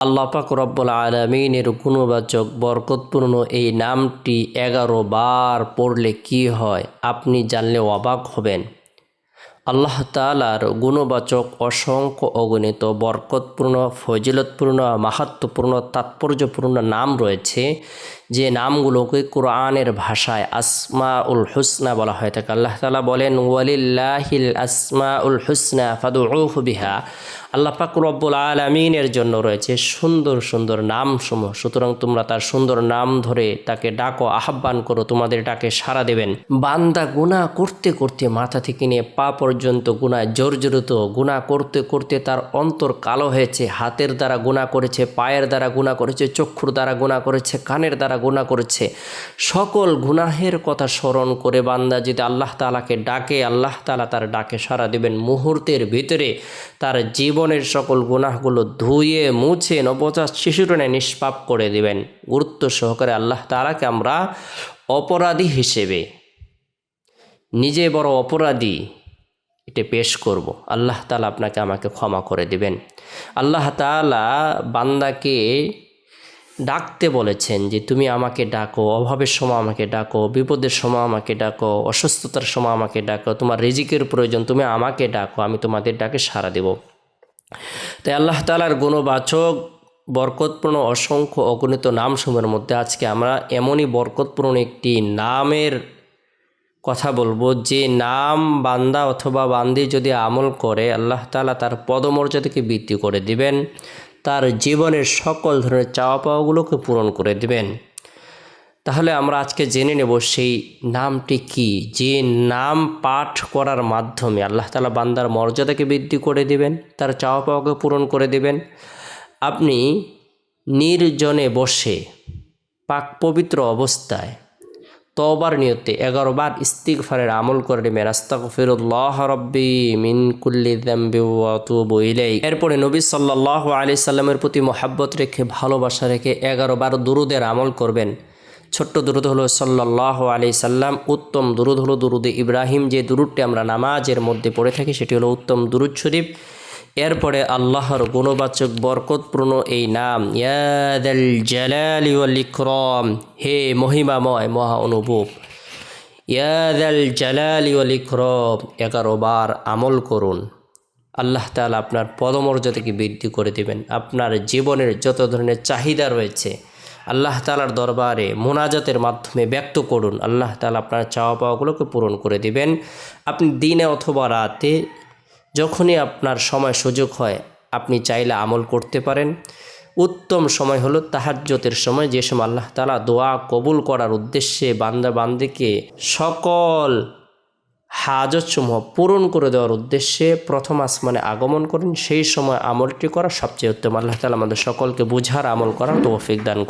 আল্লাহ পাক রব্বুল আলমিনের গুণবাচক, বরকতপূর্ণ এই নামটি এগারো বার পড়লে কি হয় আপনি জানলে অবাক হবেন। আল্লাহ তালার গুণবাচক, অসংখ্য অগণিত, বরকতপূর্ণ, ফজিলতপূর্ণ মাহাত্মপূর্ণ তাৎপর্যপূর্ণ নাম রয়েছে। যে নামগুলোকে কোরআনের ভাষায় আসমা উল হুসনা বলা হয়ে থাকে আল্লাহ তালা বলেন, ওয়ালিল্লাহিল আসমা উল হুসনা ফাদু বিহা। আল্লাহ পাক রব্বুল আলমিনের জন্য রয়েছে সুন্দর সুন্দর নাম নামসমূহ। সুতরাং তোমরা তার সুন্দর নাম ধরে তাকে ডাকো, আহ্বান করো, তোমাদের ডাকে সাড়া দেবেন। বান্দা গুণা করতে করতে, মাথা থেকে নিয়ে পা পর্যন্ত গুণায় জর্জরিত গুণা করতে করতে তার অন্তর কালো হয়েছে। হাতের দ্বারা গুণা করেছে, পায়ের দ্বারা গুণা করেছে, চক্ষুর দ্বারা গুণা করেছে, কানের দ্বারা গুণা করেছে। সকল গুনাহের কথা স্মরণ করে বান্দা যদি আল্লাহ তালাকে ডাকে, আল্লাহ তালা তার ডাকে সারা দেবেন। মুহূর্তের ভিতরে তার জীবনের সকল গুনাহগুলো ধুয়ে, মুছে, নবজাত শিশুরনে নিষ্পাপ করে দিবেন। গুরুত্ব সহকারে আল্লাহ তালাকে আমরা অপরাধী হিসেবে, নিজে বড় অপরাধী, এটা পেশ করব। আল্লাহ তালা আপনাকে আমাকে ক্ষমা করে দিবেন। আল্লাহ তালা বান্দাকে ডাকতে বলেছেন যে তুমি আমাকে ডাকো, অভাবের সময় আমাকে ডাকো, বিপদের সময় আমাকে ডাকো, অসুস্থতার সময় আমাকে ডাকো, তোমার রিজিকের প্রয়োজন, তুমি আমাকে ডাকো, আমি তোমাদের ডাকে সাড়া দেব। তাই আল্লাহ তালার গুণবাচক, বরকতপূর্ণ, অসংখ্য, অগণিত নামসমূহের মধ্যে আজকে আমরা এমনই বরকতপূর্ণ একটি নামের কথা বলব, যে নাম বান্দা অথবা বান্দি যদি আমল করে, আল্লাহ তালা তার পদমর্যাদাকে বৃদ্ধি করে দিবেন। তার জীবনের সকল ধরনের চাওয়া পাওয়াগুলোকে পূরণ করে দেবেন। তাহলে আমরা আজকে জেনে নেব সেই নামটি কি। যে নাম পাঠ করার মাধ্যমে আল্লাহ তালা বান্দার মর্যাদাকে বৃদ্ধি করে দিবেন, তার চাওয়া পাওয়াকে পূরণ করে দিবেন। আপনি নির্জনে বসে পাক পবিত্র অবস্থায় তবার নিয়তে এগারো বার ইস্তিগফারের আমল করে নেবেন। আস্তাগফিরুল্লাহ রব্বি মিন কুল্লি ওয়া আতুবু এরপরে নবী সাল্লাল্লাহু আলাইহি সাল্লামের প্রতি মহাব্বত রেখে, ভালোবাসা রেখে এগারো বার দুরুদের আমল করবেন। ছোট্ট দুরুদ হলো সাল্লাহ আলি সাল্লাম, উত্তম দুরুদ হলো দুরুদে ইব্রাহিম। যে দুরুদটি আমরা নামাজের মধ্যে পড়ে থাকি, সেটি হলো উত্তম দুরুদ শরীফ। এরপরে আল্লাহর গুণবাচক বরকতপূর্ণ এই নাম ইয়াদাল জালালি ওয়াল ইকরাম হে মহিমাময় মহা অনুভব ইয়াদাল জালালি ওয়াল ইকরাম এগারো বার আমল করুন। আল্লাহ তালা আপনার পদমর্যাদাকে বৃদ্ধি করে দেবেন। আপনার জীবনের যত ধরনের চাহিদা রয়েছে, আল্লাহ তালার দরবারে মোনাজাতের মাধ্যমে ব্যক্ত করুন। আল্লাহ তালা আপনার চাওয়া পাওয়াগুলোকে পূরণ করে দিবেন। আপনি দিনে অথবা রাতে যখনই আপনার সময় সুযোগ হয়, আপনি চাইলে আমল করতে পারেন। উত্তম সময় হলো তাহাজ্যতের সময়, যে সময় আল্লাহ তালা দোয়া কবুল করার উদ্দেশ্যে বান্দা বান্দিকে সকল হাজতসমূহ পূরণ করে দেওয়ার উদ্দেশ্যে প্রথম আসমানে আগমন করেন। সেই সময় আমলটি করা সবচেয়ে উত্তম। আল্লাহ তালা আমাদের সকলকে বুঝার, আমল করার তৌফিক দান করুন।